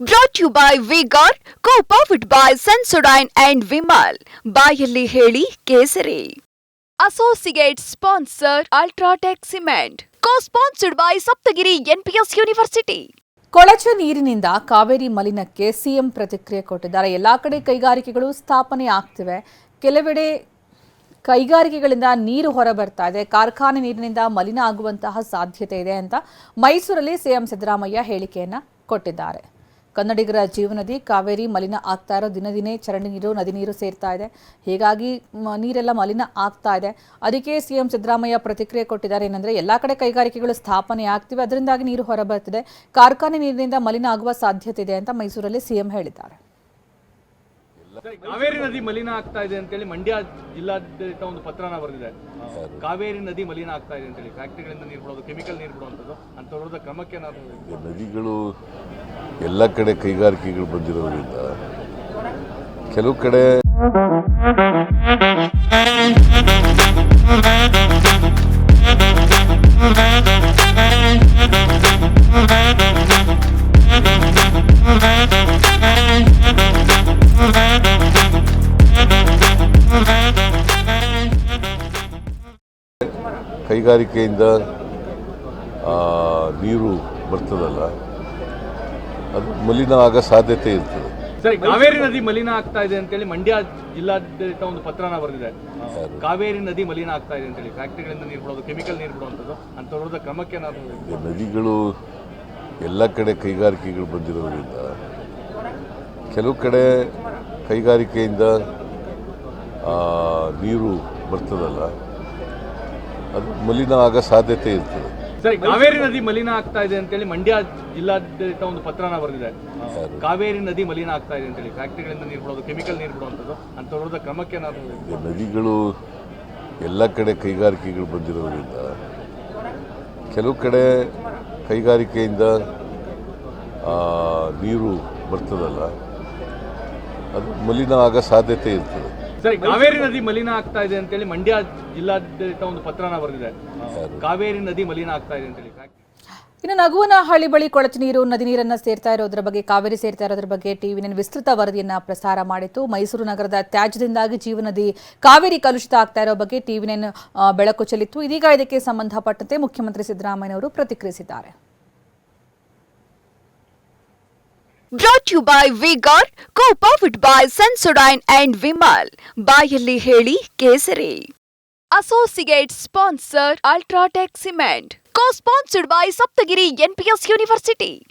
Brought you by Vigor co powered by Sensodyne and Vimal ಬಾಯಲ್ಲಿ ಹೇಳಿ ಕೇಸರಿ. Associate sponsor UltraTech cement co sponsored by Saptagiri NPS university ಕೊಳಚೆ ನೀರಿನಿಂದ Kaveri ಮಲಿನಕ್ಕೆ CM ಪ್ರತಿಕ್ರಿಯೆ ಕೊಟ್ಟಿದ್ದಾರೆ. ಎಲ್ಲ ಕಡೆ ಕೈಗಾರಿಕೆಗಳು ಸ್ಥಾಪನೆ ಆಗ್ತಿವೆ. ಕೆಲವೆಡೆ ಕೈಗಾರಿಕೆಗಳಿಂದ ನೀರು ಹೊರಬರ್ತಾ ಇದೆ. ಕಾರ್ಖಾನೆ ನೀರಿನಿಂದ ಮಲಿನ ಆಗುವಂತಹ ಸಾಧ್ಯತೆ ಇದೆ ಅಂತ ಮೈಸೂರಲ್ಲಿ ಸಿಎಂ ಸಿದ್ದರಾಮಯ್ಯ ಹೇಳಿಕೆಯನ್ನು ಕೊಟ್ಟಿದ್ದಾರೆ. ಕನ್ನಡಿಗರ ಜೀವನದಿ ಕಾವೇರಿ ಮಲಿನ ಆಗ್ತಾ ಇರೋ ದಿನ ದಿನೇ ಚರಂಡಿ ನೀರು ನದಿ ನೀರು ಸೇರ್ತಾ ಇದೆ. ಹೀಗಾಗಿ ಮ- ನೀರೆಲ್ಲ ಮಲಿನ ಆಗ್ತಾ ಇದೆ. ಅದಕ್ಕೆ ಸಿಎಂ ಸಿದ್ದರಾಮಯ್ಯ ಪ್ರತಿಕ್ರಿಯೆ ಕೊಟ್ಟಿದ್ದಾರೆ. ಏನಂದ್ರೆ ಎಲ್ಲ ಕಡೆ ಕೈಗಾರಿಕೆಗಳು ಸ್ಥಾಪನೆ ಆಗ್ತಿವೆ. ಅದರಿಂದಾಗಿ ನೀರು ಹೊರಬರ್ತಿದೆ ಕಾರ್ಖಾನೆ ನೀರಿನಿಂದ ಮಲಿನ ಆಗುವ ಸಾಧ್ಯತೆ ಇದೆ ಅಂತ ಮೈಸೂರಲ್ಲಿ ಸಿಎಂ ಹೇಳಿದ್ದಾರೆ. ಕಾವೇರಿ ನದಿ ಮಲಿನ ಆಗ್ತಾ ಇದೆ ಅಂತೇಳಿ ಮಂಡ್ಯ ಜಿಲ್ಲಾಡಳಿತ ಒಂದು ಪತ್ರನ ಬರೆದಿದೆ. ಕಾವೇರಿ ನದಿ ಮಲಿನ ಆಗ್ತಾ ಇದೆ ಅಂತೇಳಿ ಫ್ಯಾಕ್ಟ್ರಿಗಳಿಂದ ನೀರು ಬಿಡೋದು ಕೆಮಿಕಲ್ ನೀರು ಬಿಡುವಂಥದ್ದು ಅಂತ ಕ್ರಮಕ್ಕೆ ನಾವು ನದಿಗಳು ಎಲ್ಲ ಕಡೆ ಕೈಗಾರಿಕೆಗಳು ಬಂದಿರೋದ್ರಿಂದ ಕೆಲವು ಕಡೆ ಕೈಗಾರಿಕೆಯಿಂದ ನೀರು ಬರ್ತದಲ್ಲ ಅದು ಮಲಿನ ಆಗೋ ಸಾಧ್ಯತೆ ಇರ್ತದೆ. ಸರಿ ಕಾವೇರಿ ನದಿ ಮಲಿನ ಆಗ್ತಾ ಇದೆ ಅಂತೇಳಿ ಮಂಡ್ಯ ಜಿಲ್ಲಾಡಳಿತ ಒಂದು ಪತ್ರನ ಬರೆದಿದೆ. ಕಾವೇರಿ ನದಿ ಮಲಿನ ಆಗ್ತಾ ಇದೆ ಅಂತೇಳಿ. ಫ್ಯಾಕ್ಟ್ರಿಗಳಿಂದ ನೀರು ಬಿಡೋದು ಕೆಮಿಕಲ್ ನೀರು ಬಿಡುವಂಥದ್ದು ಅಂತ ವಿರುದ್ಧ ಕ್ರಮಕ್ಕೆ ಏನಾದರೂ ನದಿಗಳು ಎಲ್ಲ ಕಡೆ ಕೈಗಾರಿಕೆಗಳು ಬಂದಿರೋದ್ರಿಂದ ಕೆಲವು ಕಡೆ ಕೈಗಾರಿಕೆಯಿಂದ ನೀರು ಬರ್ತದಲ್ಲ ಅದು ಮಲಿನ ಆಗೋ ಸಾಧ್ಯತೆ ಇರ್ತದೆ. ಸರಿ ಕಾವೇರಿ ನದಿ ಮಲಿನ ಆಗ್ತಾ ಇದೆ ಅಂತೇಳಿ ಮಂಡ್ಯ ಜಿಲ್ಲಾದ್ಯಂತ ಒಂದು ಪತ್ರನ ಬರೆದಿದೆ. ಕಾವೇರಿ ನದಿ ಮಲಿನ ಆಗ್ತಾ ಇದೆ ಅಂತೇಳಿ. ಫ್ಯಾಕ್ಟ್ರಿಗಳಿಂದ ನೀರು ಬಿಡೋದು ಕೆಮಿಕಲ್ ನೀರು ಬಿಡುವಂಥದ್ದು ಅಂತ ವಿರುದ್ಧ ಕ್ರಮಕ್ಕೆ ಏನಾದರೂ ನದಿಗಳು ಎಲ್ಲ ಕಡೆ ಕೈಗಾರಿಕೆಗಳು ಬಂದಿರೋದ್ರಿಂದ ಕೆಲವು ಕಡೆ ಕೈಗಾರಿಕೆಯಿಂದ ನೀರು ಬರ್ತದಲ್ಲ ಅದು ಮಲಿನ ಆಗೋ ಸಾಧ್ಯತೆ ಇರ್ತದೆ. ಸರಿ ಕಾವೇರಿ ನದಿ ಮಲಿನ ಆಗ್ತಾ ಇದೆ ಅಂತೇಳಿ ಮಂಡ್ಯ ಜಿಲ್ಲಾಡಳಿತ ಒಂದು ಪತ್ರನ ಬರೆದಿದೆ. ಕಾವೇರಿ ನದಿ ಮಲಿನ ಆಗ್ತಾ ಇದೆ ಅಂತೇಳಿ. ಇನ್ನು ನಗುವನಹಳ್ಳಿ ಬಳಿ ಕೊಳಚೆ ನೀರು ನದಿ ನೀರನ್ನ ಸೇರ್ತಾ ಇರೋದ್ರ ಬಗ್ಗೆ ಕಾವೇರಿ ಸೇರ್ತಾ ಇರೋದ್ರ ಬಗ್ಗೆ ಟಿವಿ ವಿಸ್ತೃತ ವರದಿಯನ್ನ ಪ್ರಸಾರ ಮಾಡಿತ್ತು. ಮೈಸೂರು ನಗರದ ತ್ಯಾಜ್ಯದಿಂದಾಗಿ ಜೀವನದಿ ಕಾವೇರಿ ಕಲುಷಿತ ಆಗ್ತಾ ಇರೋ ಬಗ್ಗೆ ಟಿವಿ ನೈನ್ ಬೆಳಕು ಚೆಲ್ಲಿತ್ತು. ಇದೀಗ ಇದಕ್ಕೆ ಸಂಬಂಧಪಟ್ಟಂತೆ ಮುಖ್ಯಮಂತ್ರಿ ಸಿದ್ದರಾಮಯ್ಯ ಅವರು ಪ್ರತಿಕ್ರಿಯಿಸಿದ್ದಾರೆ. Brought you by Vigor co powered by Sensodyne and Vimal ಬಾಯಲ್ಲಿ ಹೇಳಿ ಕೇಸರಿ. Associate sponsor UltraTech cement co sponsored by Saptagiri NPS university